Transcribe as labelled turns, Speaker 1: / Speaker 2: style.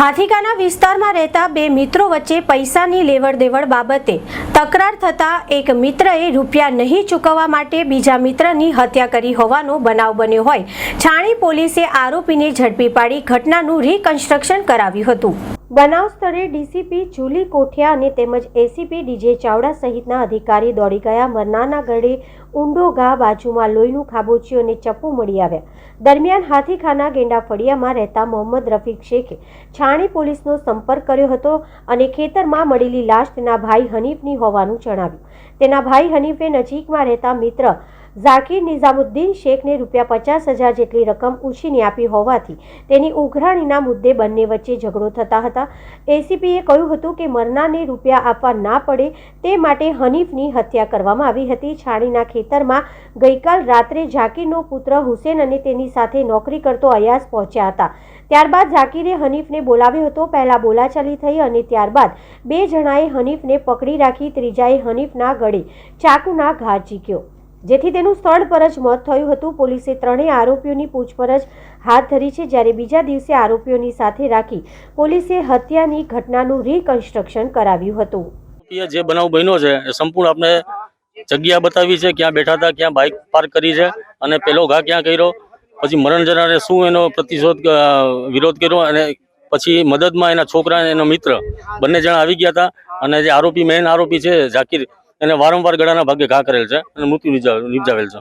Speaker 1: હાથીકાના વિસ્તારમાં રહેતા બે મિત્રો વચ્ચે પૈસાની લેવડ દેવડ બાબતે તકરાર થતાં એક મિત્રએ રૂપિયા નહીં ચૂકવવા માટે બીજા મિત્રની હત્યા કરી હોવાનો બનાવ બન્યો હોય. છાણી પોલીસે આરોપીને ઝડપી પાડી ઘટનાનું રિકન્સ્ટ્રક્શન કરાવ્યું હતું. બનાવ સ્થળે ડીસીપી જુલી કોઠિયા અને તેમજ એસીપી ડીજે ચાવડા સહિતના અધિકારી દોડી ગયા. મરનાના ગળે ઊંડો ઘા બાજુમાં લોહીનું ખાબોચ્યું અને ચપ્પુ મળી આવ્યા. દરમિયાન હાથીખાના ગેંડા ફળિયામાં રહેતા મોહમ્મદ રફીક શેખે છાણી પોલીસનો સંપર્ક કર્યો હતો અને ખેતરમાં મળેલી લાશ તેના ભાઈ હનીફની હોવાનું જણાવ્યું. તેના ભાઈ હનીફે નજીકમાં રહેતા મિત્ર ઝાકીર નિઝામુદ્દીન શેખને રૂપિયા પચાસ હજાર જેટલી રકમ ઉછીની આપી હોવાથી તેની ઉઘરાણીના મુદ્દે બંને વચ્ચે ઝઘડો થતા હતા. એસીપીએ કહ્યું હતું કે મરનારને રૂપિયા આપવા ના પડે તે માટે હનીફની હત્યા કરવામાં આવી હતી. છાણીના ખેતરમાં ગઈકાલ રાત્રે ઝાકીરનો પુત્ર હુસેન અને તેની સાથે નોકરી કરતો અયાસ પહોંચ્યા હતા. ત્યારબાદ ઝાકીરે હનીફને બોલાવ્યો હતો. પહેલા બોલાચાલી થઈ અને ત્યારબાદ બે જણાએ હનીફને પકડી રાખી, ત્રીજાએ હનીફના ગળે ચાકુના ઘા ઝીક્યો જેથી તેનું સ્થળ પર જ મોત થયું હતું. પોલીસે ત્રણેય આરોપીઓની પૂછપરછ હાથ ધરી છે, જ્યારે બીજા દિવસે આરોપીઓની સાથે રાખી પોલીસે હત્યાની ઘટનાનું રિકન્સ્ટ્રક્શન કરાવ્યું હતું.
Speaker 2: જે બનાવ બન્યો છે, એ સંપૂર્ણ આપણે જગ્યા બતાવી છે, ક્યાં બેઠા હતા, ક્યાં બાઇક પાર્ક કરી છે અને પેલો ઘા ક્યાં કર્યો, પછી મરણ જનારે શું એનો પ્રતિશોધ વિરોધ કર્યો અને પછી મદદમાં એના છોકરા એનો મિત્ર બંને જણા આવી ગયા હતા અને જે આરોપી મેઇન આરોપી છે, ઝાકીર એને વારંવાર ગળાના ભાગે ઘા કરેલ છે અને મૃત્યુ નિપજાવેલ છે.